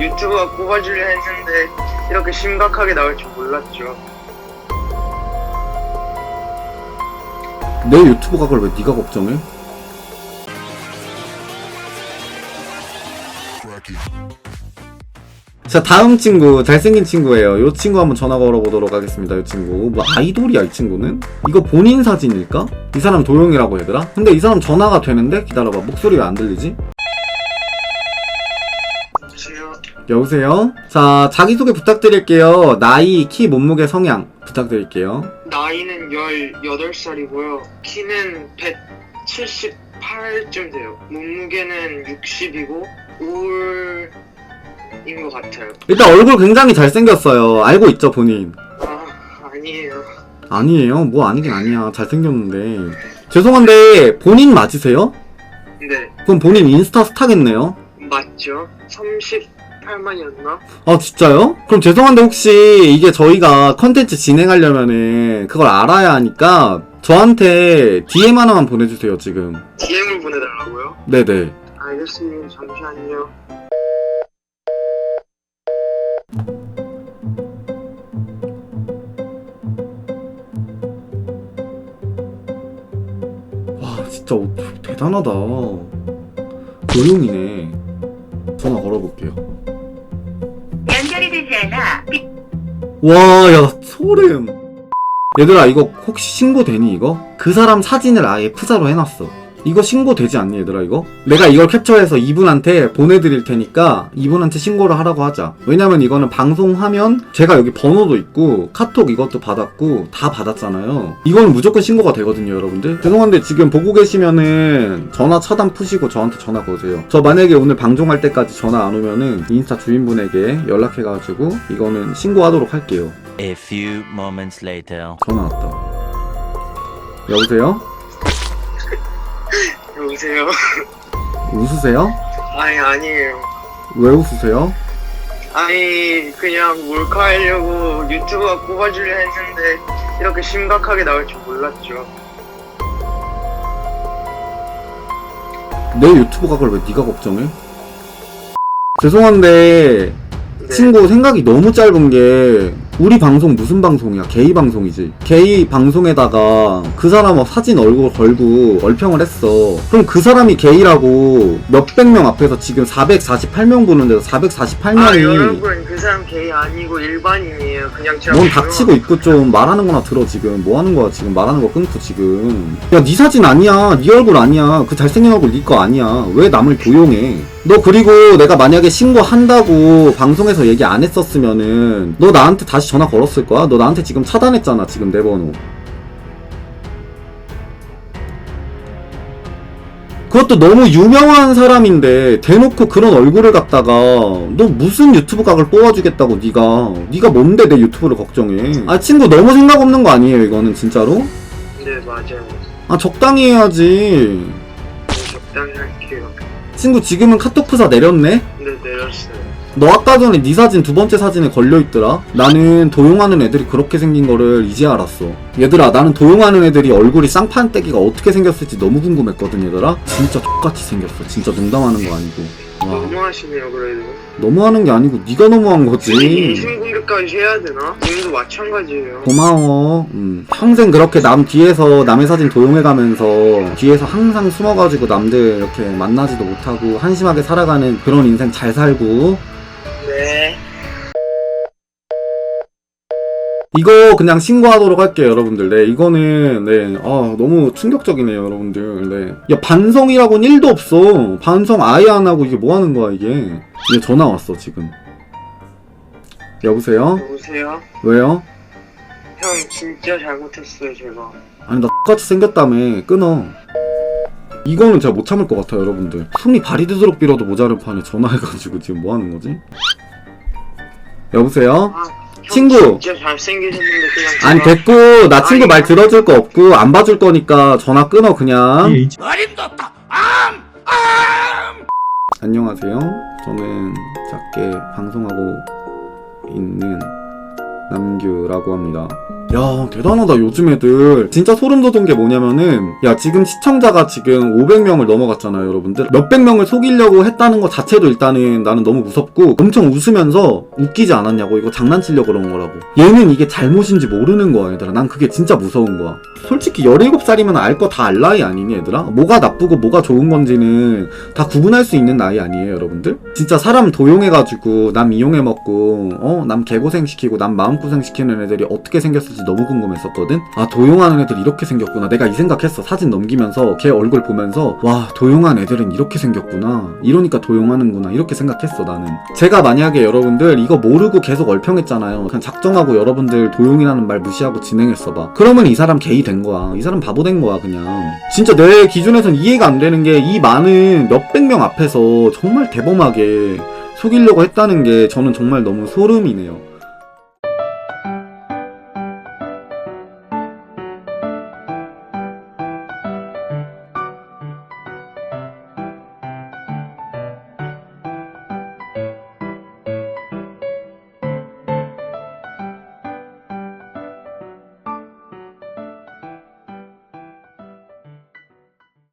유튜브가 뽑아주려 했는데 이렇게 심각하게 나올 줄 몰랐죠. 내 유튜브 각을 왜 네가 걱정해? 자 다음 친구 잘생긴 친구예요 요 친구 한번 전화 걸어보도록 하겠습니다 요 친구 뭐 아이돌이야 이 친구는? 이거 본인 사진일까? 이 사람 도영이라고 얘들아? 근데 이 사람 전화가 되는데? 기다려봐 목소리 왜안 들리지? 여보세요? 자 자기소개 부탁드릴게요 나이, 키, 몸무게, 성향 부탁드릴게요 나이는 18살이고요. 키는 178쯤 돼요. 몸무게는 60이고 우울인 것 같아요. 일단 얼굴 굉장히 잘생겼어요 알고 있죠 본인 아, 아니에요. 아니에요 뭐 아니긴 아니야 잘생겼는데 죄송한데 본인 맞으세요? 네, 그럼 본인 인스타 스타겠네요 맞죠? 38만이었나? 아 진짜요? 그럼 죄송한데 혹시 이게 저희가 컨텐츠 진행하려면은 그걸 알아야 하니까 저한테 DM 하나만 보내주세요 지금 DM을 보내달라고요? 네네 알겠습니다. 잠시만요. 와 진짜 어, 대단하다 조용이네 전화 걸어볼게요 되지 않아 와야 소름 얘들아 이거 혹시 신고되니 이거? 그 사람 사진을 아예 프사로 해놨어 이거 신고되지 않니 얘들아 이거? 내가 이걸 캡처해서 이분한테 보내드릴 테니까 이분한테 신고를 하라고 하자 왜냐면 이거는 방송하면 제가 여기 번호도 있고 카톡 이것도 받았고 다 받았잖아요 이거는 무조건 신고가 되거든요 여러분들 죄송한데 지금 보고 계시면은 전화 차단 푸시고 저한테 전화 거세요 저 만약에 오늘 방송할 때까지 전화 안 오면은 인스타 주인분에게 연락해가지고 이거는 신고하도록 할게요 A few moments later. 전화 왔다. 여보세요? 여보세요? 웃으세요? 아니, 아니에요. 왜 웃으세요? 아니, 그냥 몰카 하려고 유튜브가 뽑아주려 했는데 이렇게 심각하게 나올 줄 몰랐죠. 내 유튜브 각을 왜 네가 걱정해? 죄송한데 네. 친구 생각이 너무 짧은 게 우리 방송 무슨 방송이야? 게이 방송이지. 게이 방송에다가 그 사람 사진 얼굴 걸고 얼평을 했어. 그럼 그 사람이 게이라고 몇백 명 앞에서 지금 448명 보는데도 아, 448명이 여러분, 그 사람 게이 아니고 일반인이에요. 그냥 제가. 넌 닥치고 있고 좀 말하는 거나 들어 지금 뭐 하는 거야 지금 말하는 거 끊고 지금 야네 사진 아니야 네 얼굴 아니야 그 잘생긴 얼굴 네거 아니야 왜 남을 도용해 너 그리고 내가 만약에 신고한다고 방송에서 얘기 안 했었으면은 너 나한테 다시 전화 걸었을 거야 너 나한테 지금 차단했잖아 지금 내 번호 그것도 너무 유명한 사람인데 대놓고 그런 얼굴을 갖다가 너 무슨 유튜브 각을 뽑아주겠다고 네가 네가 뭔데 내 유튜브를 걱정해 아 친구 너무 생각 없는 거 아니에요 이거는 진짜로? 네, 맞아요. 아 적당히 해야지 네, 적당히 할게요. 친구 지금은 카톡 프사 내렸네? 네, 내렸어요. 너 아까 전에 네 사진 두 번째 사진에 걸려있더라 나는 도용하는 애들이 그렇게 생긴 거를 이제 알았어 얘들아 나는 도용하는 애들이 얼굴이 쌍판떼기가 어떻게 생겼을지 너무 궁금했거든 얘들아 진짜 똑같이 생겼어 진짜 농담하는 거 아니고 와 너무하시네요, 그래도. 너무하는 게 아니고 네가 너무한 거지 인신 공격까지 해야 되나? 님도 마찬가지예요. 고마워. 음, 평생 그렇게 남 뒤에서 남의 사진 도용해가면서 뒤에서 항상 숨어가지고 남들 이렇게 만나지도 못하고 한심하게 살아가는 그런 인생 잘 살고 이거 그냥 신고하도록 할게요 여러분들. 네 이거는 네 아, 너무 충격적이네요 여러분들. 네야 반성이라고는 1도 없어. 반성 아예 안 하고 이게 뭐 하는 거야 이게? 얘 전화 왔어 지금. 여보세요? 여보세요? 왜요? 형, 진짜 잘못했어요, 제가. 아니 나 똑같이 생겼다며. 끊어. 이거는 제가 못 참을 것 같아요 여러분들. 숨이 바리드도록 빌어도 모자른 판에 전화해가지고 지금 뭐 하는 거지? 여보세요? 아, 형 친구. 진짜 잘생기셨는데 그냥. 아니 제가- 됐고 나 친구 말 들어줄 거 없고 안 봐줄 거니까 전화 끊어 그냥. 안녕하세요. 저는 작게 방송하고 있는 남규라고 합니다 야 대단하다 요즘 애들. 진짜 소름 돋은 게 뭐냐면은 야 지금 시청자가 지금 500명을 넘어갔잖아요 여러분들. 몇백 명을 속이려고 했다는 것 자체도 일단은 나는 너무 무섭고 엄청 웃으면서 웃기지 않았냐고 이거 장난치려고 그런 거라고. 얘는 이게 잘못인지 모르는 거야 얘들아. 난 그게 진짜 무서운 거야. 솔직히 17살이면 알 거 다 알 나이 아니니 얘들아? 뭐가 나쁘고 뭐가 좋은 건지는 다 구분할 수 있는 나이 아니에요 여러분들? 진짜 사람 도용해가지고 남 이용해 먹고 어 남 개고생 시키고 남 마음고생 시키는 애들이 어떻게 생겼을 지 너무 궁금했었거든? 아 도용하는 애들 이렇게 생겼구나. 내가 이 생각했어. 사진 넘기면서 걔 얼굴 보면서 와 도용한 애들은 이렇게 생겼구나. 이러니까 도용하는구나. 이렇게 생각했어 나는. 제가 만약에 여러분들 이거 모르고 계속 얼평했잖아요. 그냥 작정하고 여러분들 도용이라는 말 무시하고 진행했어 봐. 그러면 이 사람 게이 된 거야. 이 사람 바보 된 거야 그냥. 진짜 내 기준에선 이해가 안 되는 게 이 많은 몇백 명 앞에서 정말 대범하게 속이려고 했다는 게 저는 정말 너무 소름이네요